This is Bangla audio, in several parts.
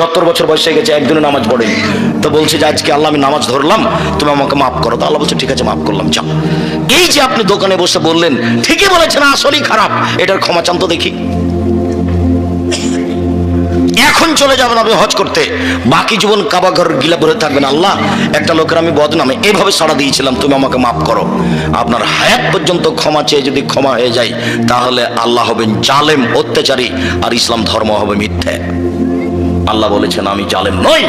সত্তর বছর বয়স হয়ে গেছে একদিনে নামাজ পড়েনি। তো বলছে যে আজকে আল্লাহ, আমি নামাজ ধরলাম, তুমি আমাকে মাফ করো। তো আল্লাহ বলছে, ঠিক আছে, মাফ করলাম, যাও। এই যে আপনি দোকানে বসে বললেন, ঠিকই বলেছেন, আসলেই খারাপ। এটার ক্ষমা চান তো দেখি। এখন চলে যাবেন আপনি হজ করতে। বাকি জীবন কাবা ঘর গিলা ভরে থাকবেন। আল্লাহ, একটা লোকের আমি বদনামে এভাবে সাড়া দিয়েছিলাম, তুমি আমাকে মাফ করো। আপনার হায়াত পর্যন্ত ক্ষমা চেয়ে যদি ক্ষমা হয়ে যায়, তাহলে আল্লাহ হবেন জালেম, অত্যাচারী, আর ইসলাম ধর্ম হবে মিথ্যে। আল্লাহ বলেছেন, আমি জালেম নই।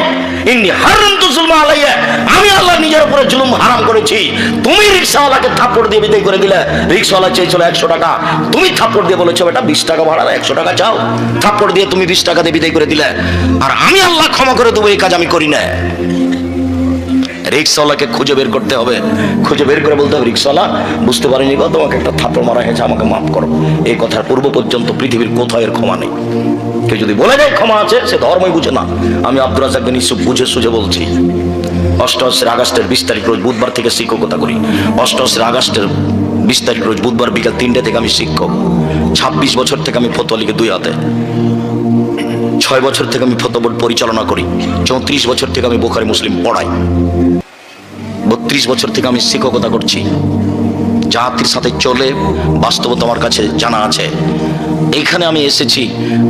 ইন্নি হারাম তো জুলমা আলাইয়া। আমি আল্লাহ নিজের উপরে জুলুম হারাম করেছি। তুমি রিক্সাওয়ালাকে থাপ্পড় দিয়ে বিদায় করে দিলে। রিক্সাওয়ালা চেয়েছিল একশো টাকা। তুমি থাপ্পড় দিয়ে বলেছ এটা বিশ টাকা ভাড়া একশো টাকা চাও। থাপ্পড় দিয়ে তুমি বিশ টাকা দিয়ে বিদায় করে দিলে। আর আমি আল্লাহ ক্ষমা করে দেবো, এই কাজ আমি করি না। রিক্সাওয়ালাকে খুঁজে বের করতে হবে। খুঁজে বের করে বলতে হবে, রিক্সাওয়ালা, বুঝতে পারিনি গো, তোমাকে একটা থাপ্পড় মারা হয়েছে, আমাকে মাফ করো। এই কথার পূর্ব পর্যন্ত পৃথিবীর কোথাও এর ক্ষমা নেই। কেউ যদি বলে যায় ক্ষমা আছে, সে ধর্মই বুঝে না। আমি আব্দুল রাজাক বিন ইসুফ বুঝে সুঝে বলছি। অষ্টআশির আগস্টের বিশ তারিখ রোজ বুধবার থেকে শিক্ষকতা করি। অষ্টআশির আগস্টের বিশ তারিখ রোজ বুধবার বিকাল তিনটে থেকে আমি শিক্ষক। ছাব্বিশ বছর থেকে আমি ফতোয়ালিকে দুই হাতে। ছয় বছর থেকে আমি ফতো বোর্ড পরিচালনা করি। চৌত্রিশ বছর থেকে আমি বোখারি মুসলিম পড়াই। বত্রিশ বছর থেকে আমি শিক্ষকতা করছি। জাতির সাথে চলে বাস্তবতা আমার কাছে জানা আছে। এইখানে আমি এসেছি।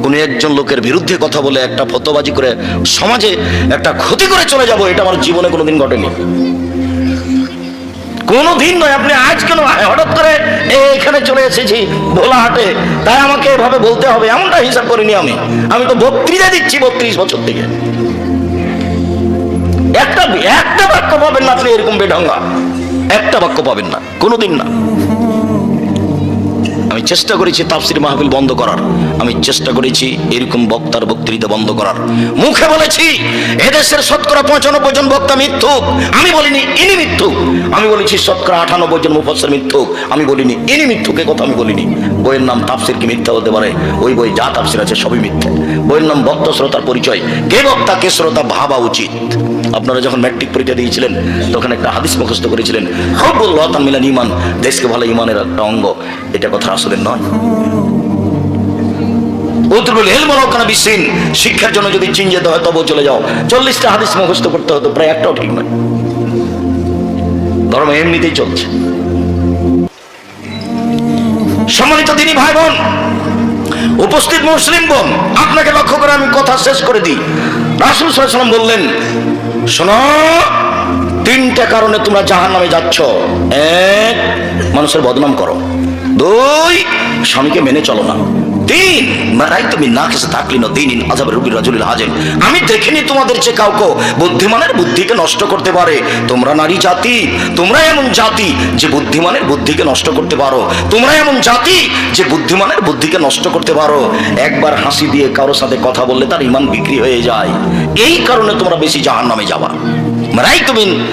কোনো একজন লোকের বিরুদ্ধে কথা বলে একটা ফতোবাজি করে সমাজে একটা ক্ষতি করে চলে যাব, এটা আমার জীবনে কোনোদিন ঘটেনি। কোনোদিন নয়, আপনি আজ কেন হঠাৎ করে এখানে চলে এসেছি ভোলাহাটে? তাই আমাকে এভাবে বলতে হবে, এমনটা হিসাব করিনি আমি। আমি তো বক্তৃতা দিচ্ছি বত্রিশ বছর থেকে। একটা একটা বাক্য পাবেন না আপনি এরকম বেঢঙ্গা। একটা বাক্য পাবেন না, কোনোদিন না। আমি চেষ্টা করেছি তাফসির মাহফিল বন্ধ করার। আমি চেষ্টা করেছি এরকম বক্তার বক্তৃতা বন্ধ করার। মুখে বলেছি, এদেশের শতকরা পঁচানব্বই জন বক্তা মিথ্যুক। আমি বলিনি, ইনি মিথ্যুক। আমি বলেছি, শতকরা আটানব্বই জন মুফসর মিথ্যুক। আমি বলিনি, ইনি মিথ্যুক কথা আমি বলিনি। বইয়ের নাম তাফসির কি মিথ্যা হতে পারে? ওই বই যা তাফসির আছে সবই মিথ্যে। বইয়ের নাম বক্তা, শ্রোতার পরিচয়। কে বক্তা, কে শ্রোতা, ভাবা উচিত। আপনারা যখন ম্যাট্রিক পরীক্ষা দিয়েছিলেন, তখন একটা হাদিস মুখস্থ করেছিলেন হবুল্লাহ মিলান ইমান দেশকে ভালো ইমানের একটা অঙ্গ। এটা কথা আসলে নয়। শিক্ষার জন্য যদি চীন যেতে হয়, তবুও চলে যাও। চল্লিশটা হাদিস মুখস্থ করতে হতো, প্রায় একটাও ঠিক নয়। ধর্ম এমনিতেই চলছে। সম্মানিত দিনী ভাই বোন উপস্থিত মুসলিম বোন, আপনাকে লক্ষ্য করে আমি কথা শেষ করে দিই। রাসুল সাল্লাম বললেন শোনো, তিনটা কারণে তোমরা জাহান নামে যাচ্ছ। এক, মানুষের বদনাম করো। দুই, স্বামীকে মেনে চলো না। তিন মারাই তুমি না খেসে থাকলি না দিন আজাবের রুগীর রাজুলিল আমি দেখিনি তোমাদের যে কাউকে। বুদ্ধিমানের বুদ্ধিকে নষ্ট করতে পারে। তোমরা নারী জাতি, তোমরা এমন জাতি যে বুদ্ধিমানের বুদ্ধিকে নষ্ট করতে পারো। তোমরা এমন জাতি যে বুদ্ধিমানের বুদ্ধিকে নষ্ট করতে পারো। একবার হাসি দিয়ে কারোর সাথে কথা বললে তার ইমান বিক্রি হয়ে যায়। এই কারণে তোমরা বেশি জাহান নামে যাবা। মারাই তুমি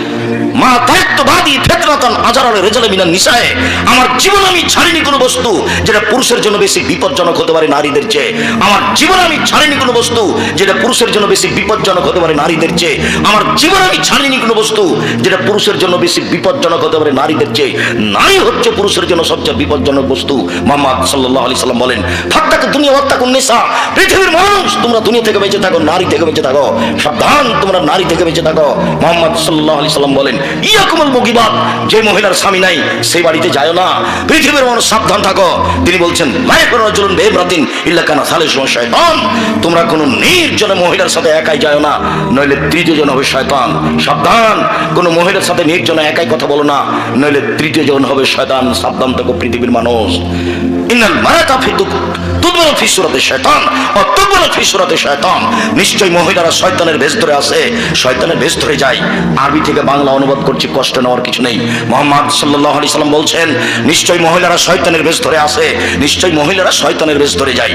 মা দায়িত্ববাদী ফেতরাতান আজারাল রেজালে নিসায়ে, আমার জীবন আমি ছাড়িনি কোনো বস্তু যেটা পুরুষের জন্য বেশি বিপজ্জনক হতে পারে নারীদের চেয়ে। আমার জীবন আমি ছাড়িনি কোনো বস্তু যেটা পুরুষের জন্য বেশি বিপজ্জনক হতে পারে নারীদের চেয়ে। আমার জীবন আমি ছাড়িনি কোনো বস্তু যেটা পুরুষের জন্য বেশি বিপজ্জনক হতে পারে নারীদের চেয়ে। নারী হচ্ছে পুরুষের জন্য সবচেয়ে বিপজ্জনক বস্তু। মোহাম্মদ সাল্লাহ আলি সাল্লাম বলেন ফাঁকটাকে দুনিয়া হত্যাকুন নেশা পৃথিবীর মানুষ, তোমরা দুনিয়া থেকে বেঁচে থাকো, নারী থেকে বেঁচে থাকো। সাবধান, তোমরা নারী থেকে বেঁচে থাকো। মোহাম্মদ সাল্লাহ আলি সাল্লাম বলেন ইয়াকুমুল মুগিবাদ যে মহিলার স্বামী নাই, সেই বাড়িতে যায় না। পৃথিবীর মানুষ সাবধান থাকো। তিনি বলছেন মায়ের বেম রাতিন ইল্লা কানা সালে শয়তান তোমরা কোনো নির্জনে মহিলার সাথে একাই যায় না, নইলে তৃতীয় জন হবে শয়তান সাবধান। কোনো মহিলার সাথে নির্জনে একাই কথা বলো না, নইলে তৃতীয় জন হবে শয়তান সাবধান থাকো পৃথিবীর মানুষ। ইন্নাল মারাতা ফিদুক তুদবর ফিসুরাতে শয়তান তুদবর ফিসুরাতে শয়তান নিশ্চয় মহিলারা শয়তানের ভেস ধরে আসে শয়তানের ভেস ধরে যায়। আরবি থেকে বাংলা অনুবাদ করছি, কষ্ট নেওয়ার কিছু নেই। মোহাম্মদ সাল্লাম বলছেন মহিলারা শয়তানের ভেস ধরে মহিলারা শয়তানের ভেস ধরে যায়।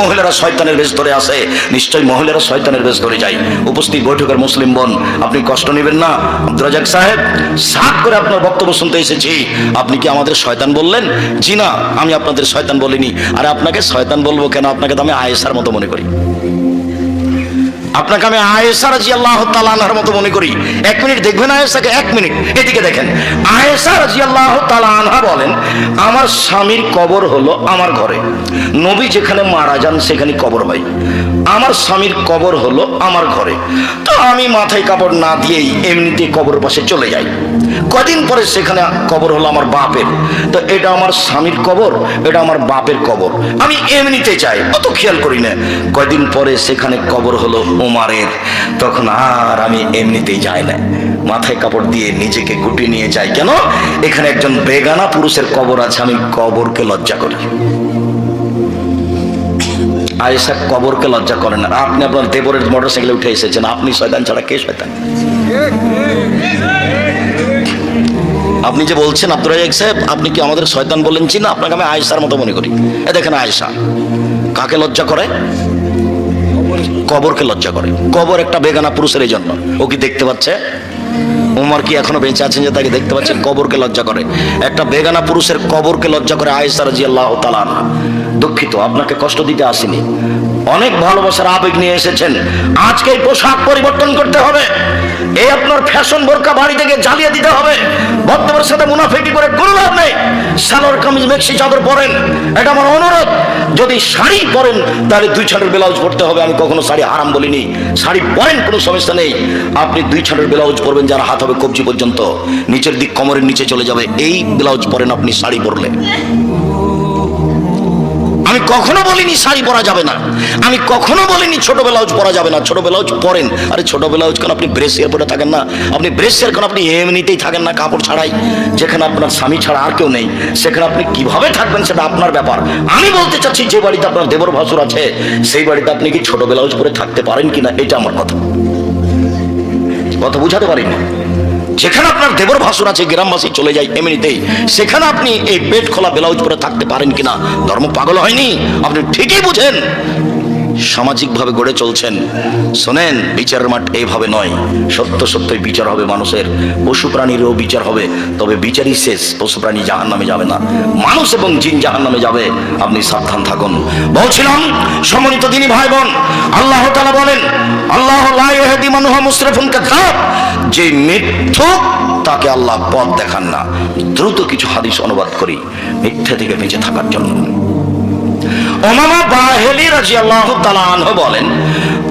মহিলারা শয়তানের ভেস ধরে মহিলারা শয়তানের ভেস ধরে যায়। উপস্থিত বৈঠকের মুসলিম বোন, আপনি কষ্ট নেবেন না। আব্দুল রাজাক সাহেব, সাত করে আপনার বক্তব্য শুনতে এসেছি। আপনি কি আমাদের শয়তান বললেন? জি না, আমি আপনাদের শয়তান বলিনি। আর আপনাকে শয়তান বলব কেন? আপনাকে তো আমি আয়েসার মতো মনে করি। আপনাকে আমি আয়েসা রাজি আল্লাহ তালানহার মতো মনে করি। এক মিনিট দেখবেন আয়েসাকে এক মিনিট। এদিকে দেখেন। আয়েসা রাজি আল্লাহ তালানহা বলেন, আমার স্বামীর কবর হলো আমার ঘরে। নবী যেখানে মারা যান, সেখানে কবর হয়। আমার স্বামীর কবর হলো আমার ঘরে। তো আমি মাথায় কাপড় না দিয়েই এমনিতে কবর পাশে চলে যাই। কদিন পরে সেখানে কবর হলো আমার বাপের। তো এটা আমার স্বামীর কবর, এটা আমার বাপের কবর। আমি এমনিতে চাই অত খেয়াল করি না। কয়দিন পরে সেখানে কবর হলো ওমারের তখন আর আমি এমনিতেই যাই না। মাথায় কাপড় দিয়ে নিজেকে গুটিয়ে নিয়ে যাই। কেন? এখানে একজন বেগানা পুরুষের কবর আছে, আমি কবরকে লজ্জা করি। আয়েশা কবরকে লজ্জা করেন না। আপনি আপনার দেবরের মোটর সাইকেলে উঠে এসেছেন। আপনি শয়তান ছাড়া কে শয়তান? আপনি যে বলছেন আব্দুল রাজাক সাহেব, আপনি কি আমাদের শয়তান বলেন না আপনাকে আমি আয়েশার মতো মনে করি। এ দেখেন আয়েশা, কাকে লজ্জা করে? কবরকে লজ্জা করে। কবর একটা বেগানা পুরুষের এই জন্য। ও কি দেখতে পাচ্ছে? উমর কি এখনও বেঁচে আছেন যে তাকে দেখতে পাচ্ছেন? কবরকে লজ্জা করে। একটা বেগানা পুরুষের কবরকে লজ্জা করে আয়েশা জিয়াল্লাহ তালান দুঃখিত, আপনাকে কষ্ট দিতে আসেনি। অনেক ভালোবাসার আবেগ নিয়ে এসেছেন। আজকে পোশাক পরিবর্তন করতে হবে। এই আপনার ফ্যাশন বোরকা বাড়ি থেকে জ্বালিয়ে দিতে হবে। বর্তমানের সাথে মুনাফিকি করে কোনো লাভ নেই। সালোয়ার কামিজ, মেক্সি, চাদর পরেন। এটা আমার অনুরোধ। যদি শাড়ি পরেন, তাহলে দুই ছাড়ের ব্লাউজ পরতে হবে। আমি কখনো শাড়ি হারাম বলিনি। শাড়ি পরেন কোনো সমস্যা নেই। আপনি দুই ছাড়ের ব্লাউজ পরবেন, যার হাত হবে কবজি পর্যন্ত। নিচের দিক কোমরের নিচে চলে যাবে। এই ব্লাউজ পরেন আপনি শাড়ি পরলে। কখনো বলিনি শাড়ি পরা যাবে না। আমি কখনো বলিনি ছোট ব্লাউজ পরা যাবে না। ছোট ব্লাউজ পরেন। আরে ছোট ব্লাউজ কেন? আপনি ব্রেসিয়ার পরে থাকেন না। আপনি ব্রেসিয়ার কেন? আপনি এমনিতেই থাকেন না কাপড় ছাড়াই। যেখানে আপনার স্বামী ছাড়া আর কেউ নেই। সেখানে আপনি কীভাবে থাকবেন সেটা আপনার ব্যাপার। আমি বলতে চাচ্ছি, যে বাড়িতে আপনার দেবর ভাসুর আছে, সেই বাড়িতে আপনি কি ছোট ব্লাউজ পরে থাকতে পারেন কিনা? এটা আমার কথা। কথা বুঝাতে পারিনি। যেখানে আপনার দেবর ভাসুর আছে, গ্রামবাসী চলে যায় এমনিতেই। সেখানে আপনি এই পেট খোলা ব্লাউজ পরে থাকতে পারেন কিনা? ধর্ম পাগল হয়নি? আপনি ঠিকই বুঝেন। সামাজিকভাবে গড়ে চলছেন। শোনেন বিচারের মাঠ এইভাবে নয়। সত্য সত্যই বিচার হবে মানুষের। পশু প্রাণীরও বিচার হবে। তবে বিচারই শেষ। পশু প্রাণী জাহান নামে যাবে না। মানুষ এবং জিন জাহান নামে যাবে। আপনি সাবধান থাকুন। বলছিলাম, সম্মানিত দিনী ভাই বোন আল্লাহ তালা বলেন, আল্লাহ মুসরিফুন কাযাব যে মিথ্যুক, তাকে আল্লাহ পথ দেখান না। দ্রুত কিছু হাদিস অনুবাদ করি, মিথ্যা থেকে বেঁচে থাকার জন্য। ওমামা বাহেলি তাআলা আনহু বলেন,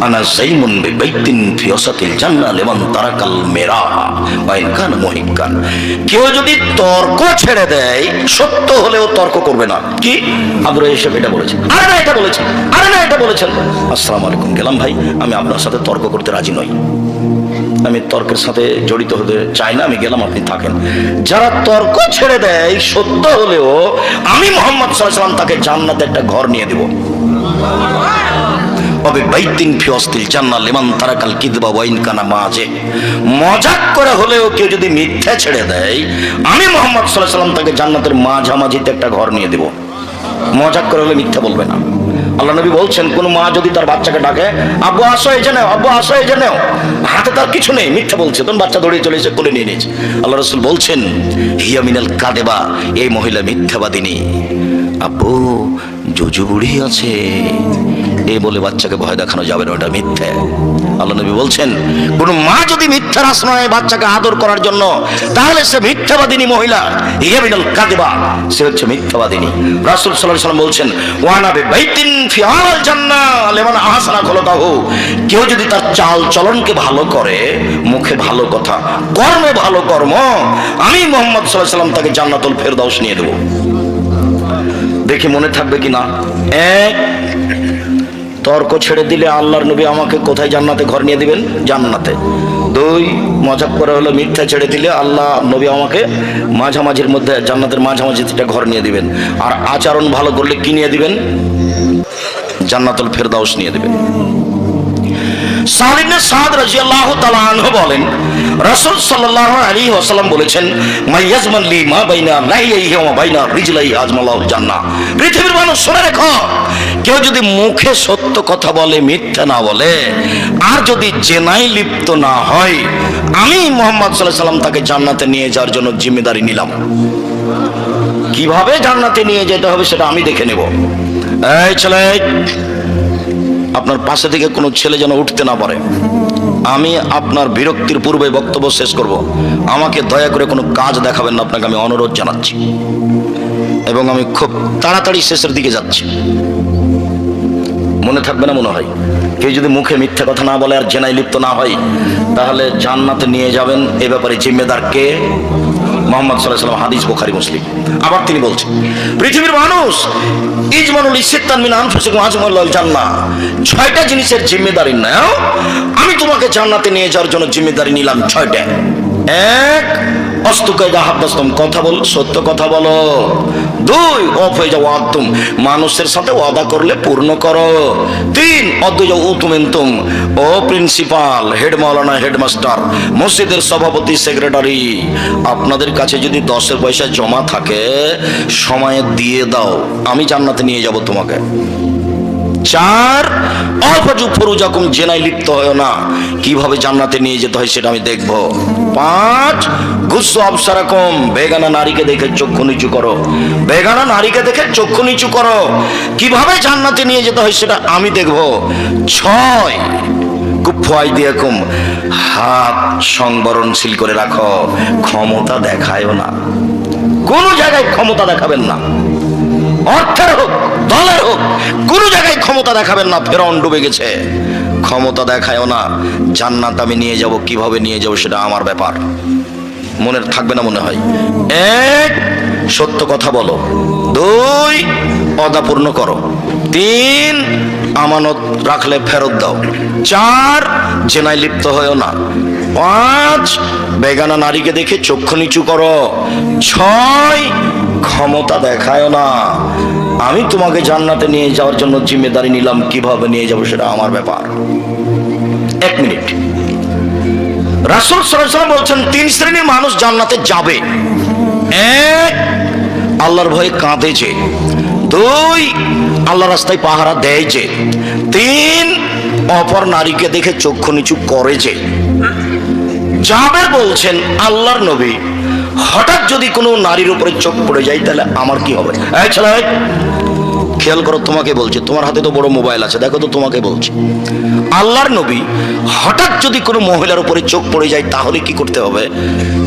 আনা তারাকাল কেউ যদি তর্ক ছেড়ে দেয়, সত্য হলেও তর্ক করবে না। কি? আব্দুল হিসেব এটা বলেছেন। আরে না, এটা বলেছেন। আরে না, এটা বলেছেন। আসসালামু আলাইকুম, গেলাম ভাই। আমি আপনার সাথে তর্ক করতে রাজি নই। আমি তর্কের সাথে জড়িত হতে চাই না, আমি গেলাম, আপনি থাকেন। যারা তর্ক ছেড়ে দেয়, সত্য হলেও আমি মোহাম্মদ সাল্লাম তাকে জান্নাতে একটা ঘর নিয়ে দেব। তবে বাইতিন ফিয়স্তিল জান্নাত লিমান তারাকাল কিদবা ওয়াইন কানা মাঝে মজাক করে হলেও কেউ যদি মিথ্যা ছেড়ে দেয়, আমি মোহাম্মদ সাল্লাহ সাল্লাম তাকে জান্নাতের মাঝামাঝিতে একটা ঘর নিয়ে দেব। মজাক করে হলে মিথ্যা বলবে না। আল্লাহ নবী বলছেন, কোন মা যদি তার বাচ্চাকে ডাকে, আব্বু, আসো, এই জেনে আব্বু, আসো, এই জেনে হাতে তার কিছু নেই, মিথ্যা বলছে। তখন বাচ্চা দৌড়িয়ে চলে এসে কোলে নিয়ে নিয়েছে। আল্লাহ রসুল বলছেন, হিয়া মিনাল কাদেবা, এই মহিলা মিথ্যাবাদিনী। আব্বু, জুজু বুড়ি আছে। এই বলে বাচ্চাকে ভয় দেখানো যাবে না, ওটা মিথ্যে। আল্লাহ নবী বলছেন, কোন মা যদি মিথ্যার আশ্রয় বাচ্চাকে আদর করার জন্য, তাহলে সে মিথ্যাবাদিনী মহিলা। ইয়ামিনাল কাদিবা, সে হচ্ছে মিথ্যাবাদিনী। রাসূল সাল্লাল্লাহু আলাইহি ওয়াসাল্লাম বলছেন ওয়ানাবে বাইতিন ফি আল জান্নাহ, লিমান আহসানা কেউ যদি তার চাল চলনকে ভালো করে, মুখে ভালো কথা, কর্মে ভালো কর্ম, আমি মোহাম্মদ সাল্লাল্লাহু আলাইহি ওয়াসাল্লাম তাকে জান্নাতুল ফেরদাউস নিয়ে দেবো। দেখি মনে থাকবে কি না? এক তর্ক ছেড়ে দিলে আল্লাহর নবী আমাকে কোথায় জান্নাতে ঘর নিয়ে দিবেন? জান্নাতে। দুই, মজাক করে হলো, মিথ্যা ছেড়ে দিলে আল্লাহ নবী আমাকে মাঝামাঝির মধ্যে, জান্নাতের মাঝামাঝিটা ঘর নিয়ে দিবেন। আর আচরণ ভালো করলে কি নিয়ে দিবেন? জান্নাতুল ফেরদাউস নিয়ে দিবেন। সালিনে সাদ রাজিয়াল্লাহু তাআলা আনহু বলেন, রাসূল সাল্লাল্লাহু আলাইহি ওয়াসাল্লাম বলেছেন মাইয়াজমান লি মা বাইনা লাইয়াইহি ওয়া বাইনা রিজলাইহি আজমালাহু জান্নাহ। পৃথিবীর মানুষ শুনে রেখো, কেউ যদি মুখে সত্য কথা বলে, মিথ্যা না বলে, আর যদি জেনাই লিপ্ত না হয়, আমি মোহাম্মদ সাল্লাল্লাহু সাল্লাম তাকে জান্নাতে নিয়ে যাওয়ার জন্য জিম্মেদারি নিলাম। কীভাবে জান্নাতে নিয়ে যেতে হবে সেটা আমি দেখে নেব। এই ছেলে আপনার পাশে থেকে কোনো ছেলে যেন উঠতে না পারে। আমি আপনার বিরক্তির পূর্বে বক্তব্য শেষ করব। আমাকে দয়া করে কোনো কাজ দেখাবেন না, আপনাকে আমি অনুরোধ জানাচ্ছি। এবং আমি খুব তাড়াতাড়ি শেষের দিকে যাচ্ছি। মনে থাকবে না মনে হয়। কেউ যদি মুখে মিথ্যা কথা না বলে আর জেনায় লিপ্ত না হয়, তাহলে জান্নাতে নিয়ে যাবেন এ ব্যাপারে জিম্মেদার কে? মোহাম্মদ সাল্লাহ সাল্লাম হাদিস বোখারি, মুসলিম। আবার তিনি বলছেন, পৃথিবীর মানুষ, ইজমানুল ইসিত্তান মিন আনফুসিকুম আজমাল্লাহ জান্নাহ। ছয়টা জিনিসের জিম্মেদারি নাও, আমি তোমাকে জান্নাতে নিয়ে যাওয়ার জন্য জিম্মেদারি নিলাম ছয়টা। এক অস্তুকায়দা হাব্বাস্তম, কথা বল, সত্য কথা বলো। দুই, অফ হয়ে যাও আত্ম মানুষের সাথে ওয়াদা করলে পূর্ণ করো। তিন অদ্বৈজ উতুমেন্তুম ও প্রিন্সিপাল, হেড মাওলানা, হেডমাস্টার, মসজিদের সভাপতি, সেক্রেটারি, আপনাদের কাছে যদি দশের পয়সা জমা থাকে, সময়ে দিয়ে দাও, আমি জান্নাতে নিয়ে যাব তোমাকে। চার অফজু ফরুজাকুম জেনায় লিপ্ত হয় না, কীভাবে জান্নাতে নিয়ে যেতে হয় সেটা আমি দেখব। পাঁচ গুস্সু আবসারাকম বেগানা নারীকে দেখে চক্ষু নিচু করো। বেগানা নারীকে দেখে চক্ষু নিচু করো। কীভাবে জান্নাতে নিয়ে যেতে হয় সেটা আমি দেখব। ছয় কুফাই দিয়ে হাত সংবরণশীল করে রাখো। ক্ষমতা দেখায়ও না। কোনো জায়গায় ক্ষমতা দেখাবেন না। অর্থের হোক, দলের হোক কোনো জায়গায় ক্ষমতা দেখাবেন না ফেরন ডুবে গেছে। ক্ষমতা দেখায়ও না, জান্নাত আমি নিয়ে যাব, কীভাবে নিয়ে যাব সেটা আমার ব্যাপার। মনে থাকবে না মনে হয়। এক, সত্য কথা বলো। দুই অদা পূর্ণ করো। তিন, আমানত রাখলে ফেরত দাও। চার, জেনায় লিপ্ত হয়েও না। পাঁচ, বেগানা নারীকে দেখে চক্ষু নিচু করো। ছয় ক্ষমতা দেখায় না। আমি তোমাকে জান্নাতে নিয়ে যাওয়ার জন্য জিম্মেদারি নিলাম, কীভাবে নিয়ে যাব সেটা আমার ব্যাপার। এক মিনিট। রাসুল সাল্লাম বলছেন, তিন শ্রেণির মানুষ জান্নাতে যাবে। এক, আল্লাহর ভয়ে কাঁদে যে দুই আল্লাহ রাস্তায় পাহারা দেয় যে তিন, অপর নারীকে দেখে চক্ষু নিচু করে যে জাবের বলছেন, আল্লাহর নবী হঠাৎ যদি কোনো নারীর উপরে চোখ পড়ে যায়, তাহলে আমার কি হবে? খেয়াল করো তোমাকে বলছে, তোমার হাতে তো বড় মোবাইল আছে, দেখো তো তোমাকে বলছে। আল্লাহর নবী হঠাৎ যদি কোনো মহিলার উপরে চোখ পড়ে যায়, তাহলে কি করতে হবে?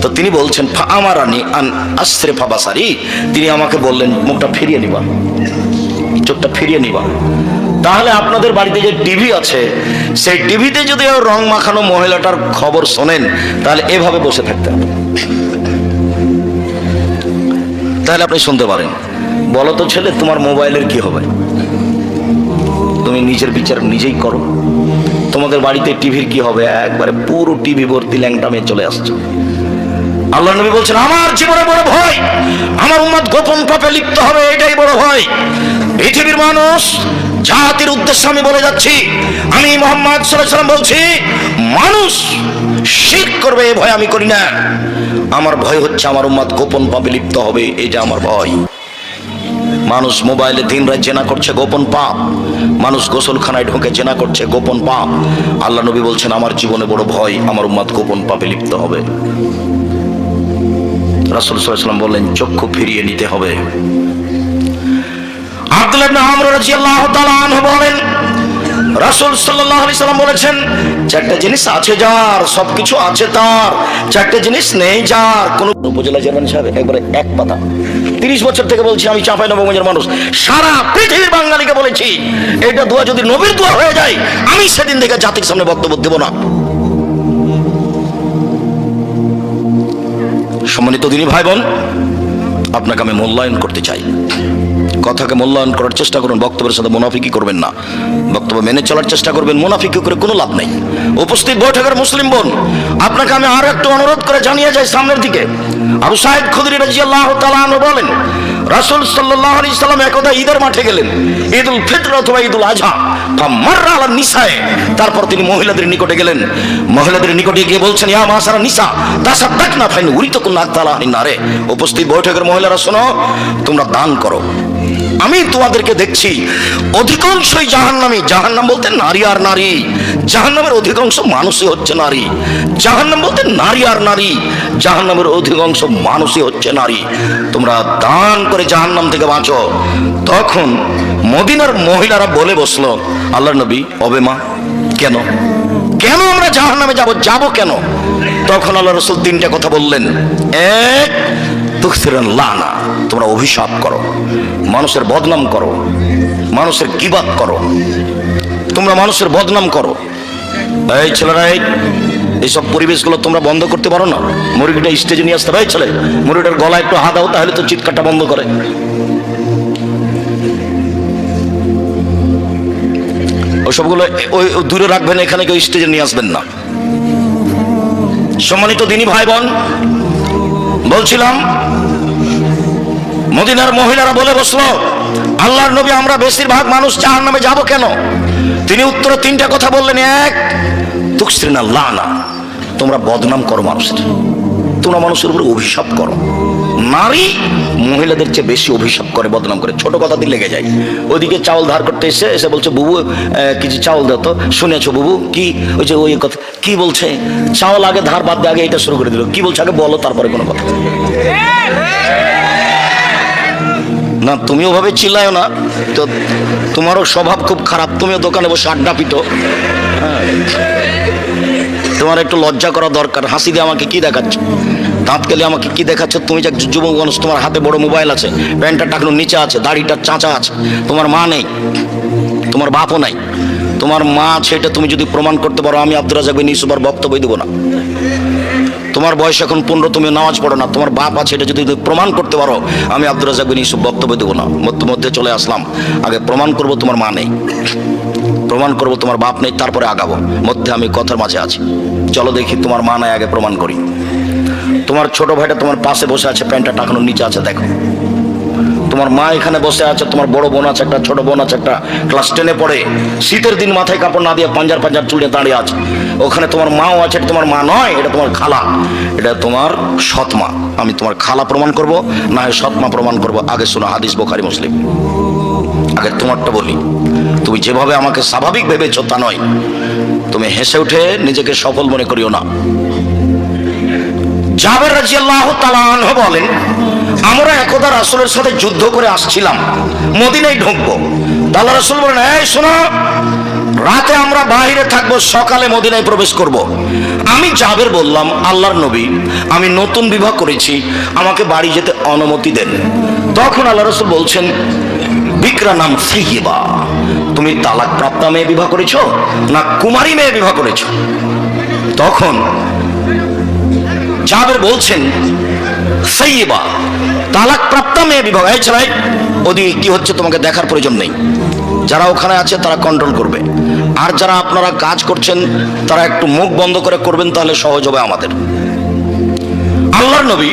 তো তিনি বলছেন "ফা- আমার আনি আন আশ্রে ফাবাসারি। তিনি আমাকে বললেন, মুখটা ফিরিয়ে নিবা। চোখটা ফিরিয়ে নিবা। তাহলে আপনাদের বাড়িতে যে টিভি আছে, সেই টিভিতে যদি রং মাখানো মহিলাটার খবর শোনেন, তাহলে এভাবে বসে থাকতে হবে। তাহলে আপনি শুনতে পারেন। বলো তো ছেলে, তোমার মোবাইলের কি হবে? তুমি নিজের বিচার নিজেই করো। তোমাদের বাড়িতে টিভির কি হবে? একবারে পুরো টিভি ভর্তি ল্যাংটা মেয়ে চলে আসছে। আল্লাহ নবী বলছেন, আমার জীবনে বড় ভয়, আমার উম্মত গোপন পাপে লিপ্ত হবে, এটাই বড় ভয়। পৃথিবীর মানুষ, জাতির উদ্দেশ্যে আমি বলে যাচ্ছি, আমি মোহাম্মদ সাল্লাম বলছি, মানুষ শির করবে, এ ভয় আমি করি না। আমার ভয় হচ্ছে আমার উম্মত গোপন পাপে লিপ্ত হবে, এটা আমার ভয়। মানুষ মোবাইলে দিন রাত জেনা করছে গোপন পাপ। মানুষ গোসলখানায় ঢুকে জেনা করছে গোপন পাপ। আল্লাহ নবী বলছেন, আমার জীবনে বড় ভয় আমার উম্মাদ গোপন পাপে লিপ্ত হবে। রাসুল সাল্লাম বললেন, চক্ষু ফিরিয়ে নিতে হবে। আব্দুল্লাহ বলেন রাসূল সাল্লাম বলেছেন, চারটা জিনিস আছে যার, সবকিছু আছে তার, চারটা জিনিস নেই যার। কোন উপজেলা চেয়ারম্যান সাহেব একবারে এক পাতা। তিরিশ বছর থেকে বলছি, আমি চাঁপাই নবগঞ্জের মানুষ। সারা পৃথিবীর বাঙালিকে বলেছি, এটা দোয়া যদি নবীর দোয়া হয়ে যায়, আমি সেদিন থেকে জাতির সামনে বক্তব্য দেব না। সম্মানিত দিনী ভাই বোন, আপনাকে আমি মূল্যায়ন করতে চাই। কথাকে মূল্যায়ন করার চেষ্টা করুন, বক্তব্যের সাথে মুনাফিকি করবেন না। বক্তব্য মেনে চলার চেষ্টা করবেন মুনাফিকি করে কোনো লাভ নেই। উপস্থিত বৈঠকের মুসলিম বোন, আপনাকে আমি আরও একটু অনুরোধ করে জানিয়ে যাই সামনের দিকে। আবু সাহেব খুদরি রাজিয়াল্লাহু বলেন, রাসূল সাল্লাল্লাহু আলাইহি সাল্লাম একদা ঈদের মাঠে গেলেন, ঈদুল ফিতর অথবা ঈদুল আজহা ফামাররা আলা নিসায়ে। তারপর তিনি মহিলাদের নিকটে গেলেন। মহিলাদের নিকটে গিয়ে বলছেন, ইয়া মাসারা নিসা, তাসাদ্দাকনা ফাইন উরিতকুন আতালা নারে। উপস্থিত বৈঠকের মহিলারা, শোনো, তোমরা দান করো। আমি তোমাদেরকে দেখছি। অধিকাংশই জাহান্নামী। জাহান্নাম বলতে নারী আর নারী। জাহান্নামের অধিকাংশ মানুষই হচ্ছে নারী। জাহান্নাম বলতে নারী আর নারী। জাহান্নামের অধিকাংশ মানুষই হচ্ছে নারী। তোমরা দান করে জাহান্নাম থেকে বাঁচো। তখন মদিনার মহিলারা বলে বসল আল্লাহ নবী অবে মা? কেন? কেন আমরা জাহান নামে যাব? যাব কেন? তখন আল্লাহ রসুল তিনটা কথা বললেন। এক, তুখসিরান লানা। তোমরা অভিশাপ করো, মানুষের বদনাম করো, মানুষের কিবাদ করো, তোমরা মানুষের বদনাম করো। এই ছেলেরা, এই, এইসব পরিবেশগুলো তোমরা বন্ধ করতে পারো না। মুরগিটা স্টেজে নিয়ে আসতে ভাই ছেলে, মুরগিটার গলা একটু হা দাও, তাহলে তো চিৎকারটা বন্ধ করে। ওসবগুলো ওই দূরে রাখবেন, এখানে কেউ স্টেজে নিয়ে আসবেন না। সম্মানিত দিনী ভাই বোন, বলছিলাম মদিনার মহিলারা বলে বসল, আল্লাহর নবী আমরা বেশিরভাগ মানুষ জাহান নামে যাব কেন? তিনি উত্তরে তিনটা কথা বললেন, এক তুকশ্রীনা লানা, তোমরা বদনাম করো মানুষের। তোমরা মানুষের উপরে অভিশাপ করো। নারী মহিলাদের চেয়ে বেশি অভিশাপ করে, বদনাম করে। ছোট কথা দিয়ে লেগে যায়। ওইদিকে চাউল ধার করতে এসে এসে বলছে, বুবু কিছু চাউল দাও তো। শুনেছো বুবু, কি ওই যে ওই কথা, কি বলছে? চাউল আগে ধার বাদ দিয়ে আগে এটা শুরু করে দিল। কি বলছে আগে বলো, তারপরে কোনো কথা। না তুমিও ভাবে চিল্লায় না। তো তোমারও স্বভাব খুব খারাপ, তুমিও দোকানে বসে আড্ডা পিটো। হ্যাঁ। তোমার একটু লজ্জা করা দরকার। হাসি দিয়ে আমাকে কি দেখাচ্ছ? দাঁত কেলে আমাকে কি দেখাচ্ছ? তুমি যে যুবক মানুষ, তোমার হাতে বড় মোবাইল আছে, প্যান্টটা টাকানো নিচে আছে, দাড়িটা চাঁচা আছে, তোমার মা নেই, তোমার বাপও নাই। তোমার মা সেটা তুমি যদি প্রমাণ করতে পারো, আমি আব্দুল রাজাক বিন বক্তব্য দেবো না। তোমার বয়স এখন পনেরো, তুমি নামাজ পড়ো না। তোমার বাপ আছে, এটা যদি তুমি প্রমাণ করতে পারো, আমি আব্দুল রাজাক বিন ইউসুফ বক্তব্য দেবো না। মধ্যে মধ্যে চলে আসলাম। আগে প্রমাণ করব তোমার মা নেই। প্রমাণ করব তোমার বাপ নেই, তারপরে আগাবো। মধ্যে আমি কথার মাঝে আছি। চলো দেখি তোমার মা নাই, আগে প্রমাণ করি। তোমার ছোট ভাইটা তোমার পাশে বসে আছে, প্যান্টটা টাকানোর নিচে আছে, দেখো। তোমার মা এখানে বসে আছে, তোমার বড় বোন আছে, একটা ছোট বোন আছে, একটা ক্লাস টেনে পড়ে। শীতের দিন মাথায় কাপড় না দিয়ে পাঞ্জার পাঞ্জার চুলে দাঁড়িয়ে আছে। ওখানে তোমার মাও আছে, এটা তোমার মা নয়, এটা তোমার খালা। এটা তোমার সৎমা। আমি তোমার খালা প্রমাণ করব, না হয় সৎমা প্রমাণ করব। আগে শোনো, হাদিস বোখারি, মুসলিম। আগে তোমারটা বলি। তুমি যেভাবে আমাকে স্বাভাবিক ভেবেছো তা নয়। তুমি হেসে উঠে নিজেকে সফল মনে করিও না। জাবের রাজি আল্লাহ বলেন, আমরা একদা রাসুলের সাথে যুদ্ধ করে আসছিলাম, মদিনায় ঢুকবো। তাল্লা রাসুল বলেন, এই শোনো, রাতে আমরা বাইরে থাকব, সকালে মদিনায় প্রবেশ করব। আমি জাবের বললাম, আল্লাহর নবী, আমি নতুন বিবাহ করেছি, আমাকে বাড়ি যেতে অনুমতি দেন। তখন আল্লাহ রসুল বলছেন, বিক্রা নাম সাইয়েবা তুমি তালাক প্রাপ্তা মেয়ে বিবাহ করেছ না কুমারী মেয়ে বিবাহ করেছ? তখন জাবের বলছেন সাইবা তালাক প্রাপ্ত মেয়ে বিবাহ। এই ছাড়াই ওদিকে কি হচ্ছে তোমাকে দেখার প্রয়োজন নেই। যারা ওখানে আছে, তারা কন্ট্রোল করবে। আর যারা আপনারা কাজ করছেন, তারা একটু মুখ বন্ধ করে করবেন, তাহলে সহজ হবে আমাদের। আল্লাহর নবী,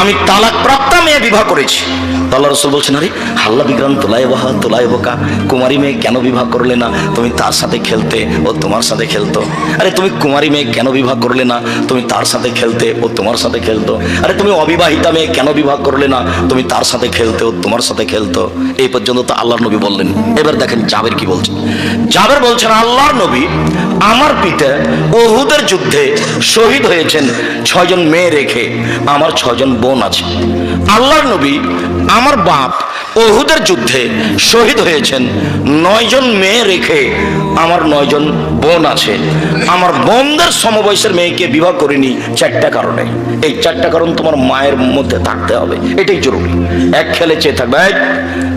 আমি তালাক প্রাপ্তা মেয়ে বিবাহ করেছি। আল্লাহ রসুল বলছেন, আরে, হাল্লা বিগ্রাম তোলায় বাহা তোলায় বোকা। কুমারী মেয়ে কেন বিবাহ করলে না? তুমি তার সাথে খেলতে ও তোমার সাথে খেলতো। আরে, তুমি কুমারী মেয়ে কেন বিবাহ করলে না? তুমি তার সাথে খেলতে ও তোমার সাথে খেলতো। আরে, তুমি অবিবাহিতা মেয়ে কেন বিবাহ করলে না? তুমি তার সাথে খেলতে ও তোমার সাথে খেলতো। এই পর্যন্ত তো আল্লাহর নবী বললেন। এবার দেখেন জাবের কি বলছেন জাবের বলছেন, আল্লাহর নবী আমার পিতা ওহুদের যুদ্ধে শহীদ হয়েছেন ছয়জন মেয়ে রেখে। আমার ছয়জন বোন আছে। আল্লাহর নবী আমার বাপ ওহুদের যুদ্ধে শহীদ হয়েছেন। নয়জন মেয়ে রেখে আমার নয়জন বোন আছে। আমার বোনদের সমবয়সের মেয়েকে বিবাহ করিনি চারটা কারণে। এই চারটা কারণ তোমার মায়ের মধ্যে থাকতে হবে। এটাই জরুরি। এক খেলে চেয়ে থাকবে।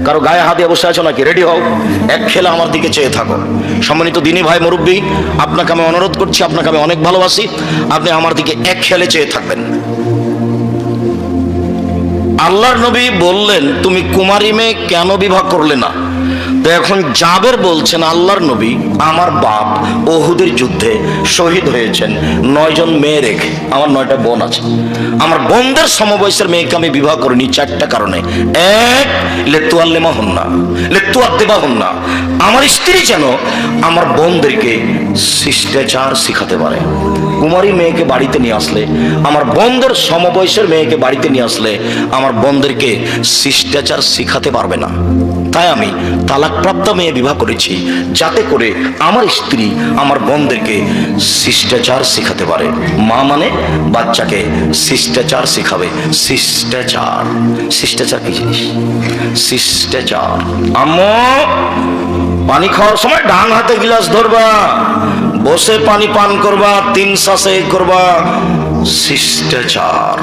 কারও গায়ে হাতে বসে আছো নাকি? রেডি হও। এক খেলে আমার দিকে চেয়ে থাকো। সম্মানিত দিনী ভাই, মুরব্বী, আপনাকে আমি অনুরোধ করছি, আপনাকে আমি অনেক ভালোবাসি। আপনি আমার দিকে এক খেলে চেয়ে থাকবেন। আল্লাহর নবী বললেন তুমি কুমারী মেয়ে কেন বিবাহ করলে না? এখন জাবের বলছেন আল্লাহর নবী, আমার বাপ ওহুদের যুদ্ধে শহীদ হয়েছেন। নয়জন মেয়ে রেখে, আমার নয়টা বোন আছে। আমার বোনদের সমবয়সের মেয়েকে আমি বিবাহ করিনি চারটা কারণে। এক লেতুয়ার লেমা হন না, লেতুয়ার দেবা হন না। আমার স্ত্রী যেন আমার বোনদেরকে শিষ্টাচার শিখাতে পারে। কুমারী মেয়েকে বাড়িতে নিয়ে আসলে, আমার বোনদের সমবয়সের মেয়েকে বাড়িতে নিয়ে আসলে, আমার বোনদেরকে শিষ্টাচার শিখাতে পারবে না। তাই আমি তালাকপ্রাপ্ত মেয়ে বিবাহ করেছি। যাতে করে আমার স্ত্রী আমার বোনদেরকে শিষ্টাচার শেখাতে পারে। মা মানে বাচ্চাকে শিষ্টাচার শেখাবে। শিষ্টাচার। শিষ্টাচার কি জিনিস? শিষ্টাচার। আম্মু, পানি খাওয়ার সময় ডান হাতে গিলাস ধরবা, বসে পানি পান করবা, তিন শ্বাসে করবা। শিষ্টাচার।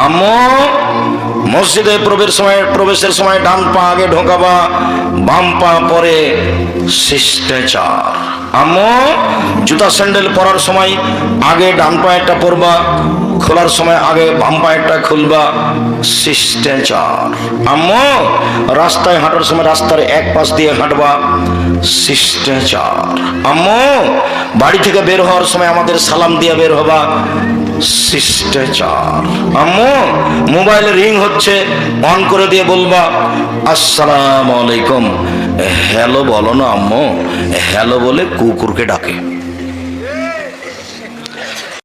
আম্মু মসজিদে প্রবেশ সময়, প্রবেশের সময় ডান পা আগে ঢোকাবা, বাম পা পরে শিষ্টাচার। আম্মু, জুতা স্যান্ডেল পরার সময় আগে ডান পায়েরটা পরবা, খোলার সময় আগে বাম পায়েরটা খুলবা, শিষ্টাচার। আম্মু, রাস্তায় হাঁটার সময় রাস্তার এক পাশ দিয়ে হাঁটবা, শিষ্টাচার। আম্মু, বাড়ি থেকে বের হওয়ার সময় আমাদের সালাম দিয়ে বের হবা শিষ্টাচার। আম্মু, মোবাইল রিং হচ্ছে, অন করে দিয়ে বলবা, আসসালামু আলাইকুম। হ্যালো বলো না আম্মু। হ্যালো বলে কুকুরকে ডাকে।